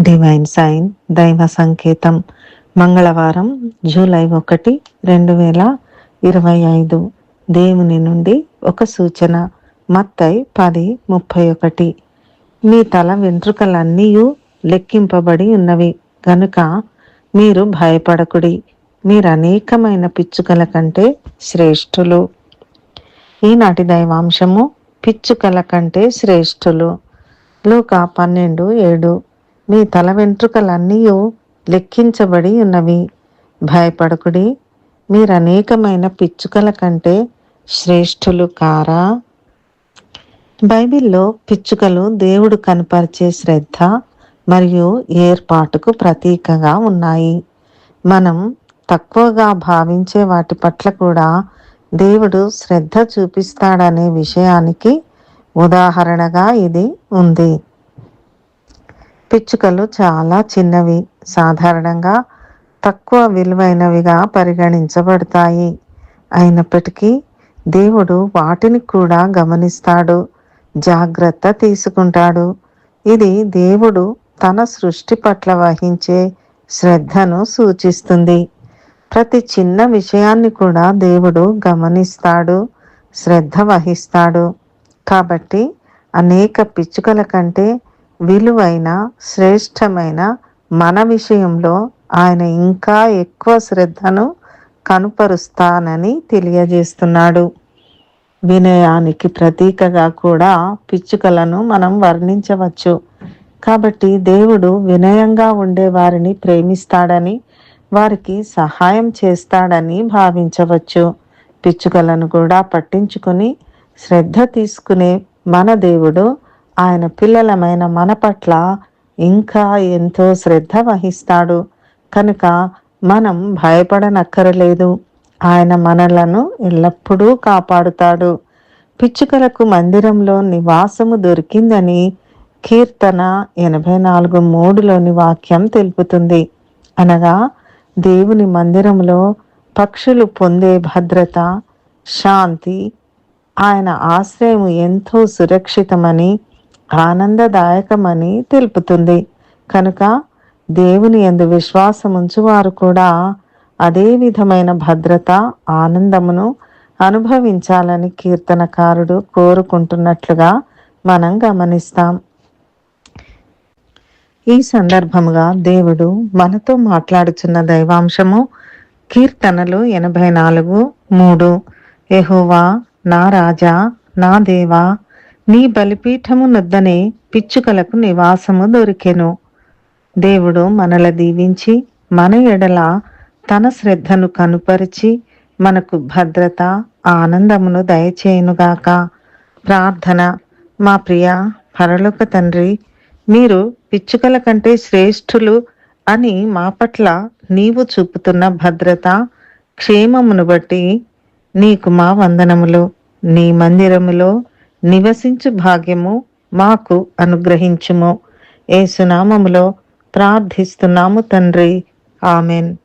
Divine sign దైవ సంకేతం మంగళవారం జూలై ఒకటి రెండు వేల ఇరవై ఐదు. దేవుని నుండి ఒక సూచన మత్తై పది ముప్పై ఒకటి. మీ తల వెంట్రుకలన్నీ లెక్కింపబడి ఉన్నవి. గనుక మీరు భయపడకుడి. మీరు అనేకమైన పిచ్చుకల కంటే శ్రేష్ఠులు. ఈనాటి దైవాంశము పిచ్చుకల కంటే శ్రేష్ఠులు. లోక పన్నెండు ఏడు. మీ తల వెంట్రుకలన్నీ లెక్కించబడి ఉన్నవి. భయపడకుడి. మీరు అనేకమైన పిచ్చుకల కంటే శ్రేష్ఠులు కారా? బైబిల్లో పిచ్చుకలు దేవుడు కనపరిచే శ్రద్ధ మరియు ఏర్పాటుకు ప్రతీకగా ఉన్నాయి. మనం తక్కువగా భావించే వాటి పట్ల కూడా దేవుడు శ్రద్ధ చూపిస్తాడనే విషయానికి ఉదాహరణగా ఇది ఉంది. పిచ్చుకలు చాలా చిన్నవి సాధారణంగా తక్కువ విలువైనవిగా పరిగణించబడతాయి. అయినప్పటికీ దేవుడు వాటిని కూడా గమనిస్తాడు జాగ్రత్త తీసుకుంటాడు. ఇది దేవుడు తన సృష్టి పట్ల వహించే శ్రద్ధను సూచిస్తుంది. ప్రతి చిన్న విషయాన్ని కూడా దేవుడు గమనిస్తాడు శ్రద్ధ వహిస్తాడు. కాబట్టి అనేక పిచ్చుకల కంటే విలువైన శ్రేష్టమైన మన విషయంలో ఆయన ఇంకా ఎక్కువ శ్రద్ధను కనుపరుస్తానని తెలియజేస్తున్నాడు. వినయానికి ప్రతీకగా కూడా పిచ్చుకలను మనం వర్ణించవచ్చు. కాబట్టి దేవుడు వినయంగా ఉండే వారిని ప్రేమిస్తాడని వారికి సహాయం చేస్తాడని భావించవచ్చు. పిచ్చుకలను కూడా పట్టించుకుని శ్రద్ధ తీసుకునే మన దేవుడు ఆయన పిల్లలమైన మన పట్ల ఇంకా ఎంతో శ్రద్ధ వహిస్తాడు. కనుక మనం భయపడనక్కరలేదు. ఆయన మనలను ఎల్లప్పుడూ కాపాడుతాడు. పిచ్చుకలకు మందిరంలో నివాసము దొరికిందని కీర్తన ఎనభై నాలుగు మూడులోని వాక్యం తెలుపుతుంది. అనగా దేవుని మందిరంలో పక్షులు పొందే భద్రత శాంతి ఆయన ఆశ్రయం ఎంతో సురక్షితమని ఆనందదాయకమని తెలుపుతుంది. కనుక దేవుని ఎందు విశ్వాసముంచు వారు కూడా అదే విధమైన భద్రత ఆనందమును అనుభవించాలని కీర్తనకారుడు కోరుకుంటున్నట్లుగా మనం గమనిస్తాం. ఈ సందర్భముగా దేవుడు మనతో మాట్లాడుచున్న దైవాంశము కీర్తనలు ఎనభై నాలుగు మూడు. ఎహోవా నా రాజా నా దేవా నీ బలిపీఠము నొద్దనే పిచ్చుకలకు నివాసము దొరికెను. దేవుడు మనల దీవించి మన ఎడల తన శ్రద్ధను కనుపరిచి మనకు భద్రత ఆనందమును దయచేయునుగాక. ప్రార్థన మా ప్రియ పరలోక తండ్రి మీరు పిచ్చుకల కంటే శ్రేష్ఠులు అని మా పట్ల నీవు చూపుతున్న భద్రత క్షేమమును బట్టి నీకు మా వందనములు. నీ మందిరములో నివసించు భాగ్యము మాకు అనుగ్రహించుము. ఏసునామములో ప్రార్థిస్తున్నాము తండ్రి. ఆమెన్.